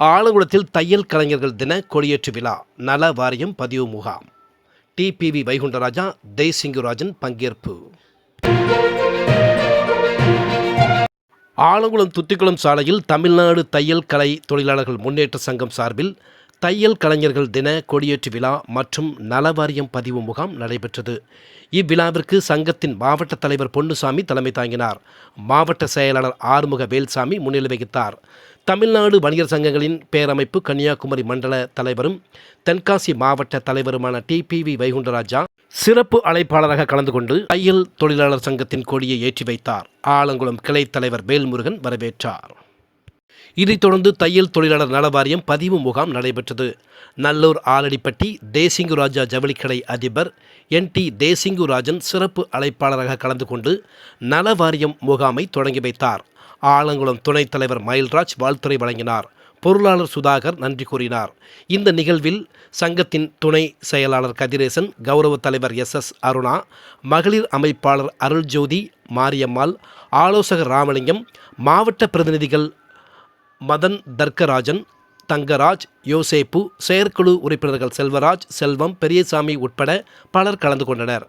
ஆலங்குளத்தில் தையல் கலைஞர்கள் தின கொடியேற்று விழா நல வாரியம் பதிவு முகாம். டிபிவி வைகுண்டராஜா தேசிங்குராஜன் பங்கேற்பு. ஆலங்குளம் துத்திக்குளம் சாலையில் தமிழ்நாடு தையல் கலை தொழிலாளர்கள் முன்னேற்ற சங்கம் சார்பில் தையல் கலைஞர்கள் தின கொடியேற்று விழா மற்றும் நலவாரியம் பதிவு முகாம் நடைபெற்றது. இவ்விழாவிற்கு சங்கத்தின் மாவட்ட தலைவர் பொன்னுசாமி தலைமை தாங்கினார். மாவட்ட செயலாளர் ஆறுமுக வேல்சாமி முன்னிலை வகித்தார். தமிழ்நாடு வணிகர் சங்கங்களின் பேரமைப்பு கன்னியாகுமரி மண்டல தலைவரும் தென்காசி மாவட்ட தலைவருமான டிபிவி வைகுண்டராஜா சிறப்பு அழைப்பாளராக கலந்து கொண்டு தையல் தொழிலாளர் சங்கத்தின் கொடியை ஏற்றி வைத்தார். ஆலங்குளம் கிளை தலைவர் வேல்முருகன் வரவேற்றார். இதைத் தொடர்ந்து தையல் தொழிலாளர் நல வாரியம் பதிவு முகாம் நடைபெற்றது. நல்லூர் ஆலடிப்பட்டி தேசிங்கு ராஜா ஜவுளிக்கடை அதிபர் என் டி தேசிங்கு ராஜன் சிறப்பு அழைப்பாளராக கலந்து கொண்டு நல வாரியம் முகாமை தொடங்கி வைத்தார். ஆலங்குளம் துணைத் தலைவர் மயில்ராஜ் வாழ்த்துறை வழங்கினார். பொருளாளர் சுதாகர் நன்றி கூறினார். இந்த நிகழ்வில் சங்கத்தின் துணை செயலாளர் கதிரேசன் கௌரவ தலைவர் எஸ் எஸ் அருணா மகளிர் அமைப்பாளர் அருள்ஜோதி மாரியம்மாள் ஆலோசகர் ராமலிங்கம் மாவட்ட பிரதிநிதிகள் மதன் தர்க்கராஜன் தங்கராஜ் யோசேப்பு செயற்குழு உறுப்பினர்கள் செல்வராஜ் செல்வம் பெரியசாமி உட்பட பலர் கலந்து கொண்டனர்.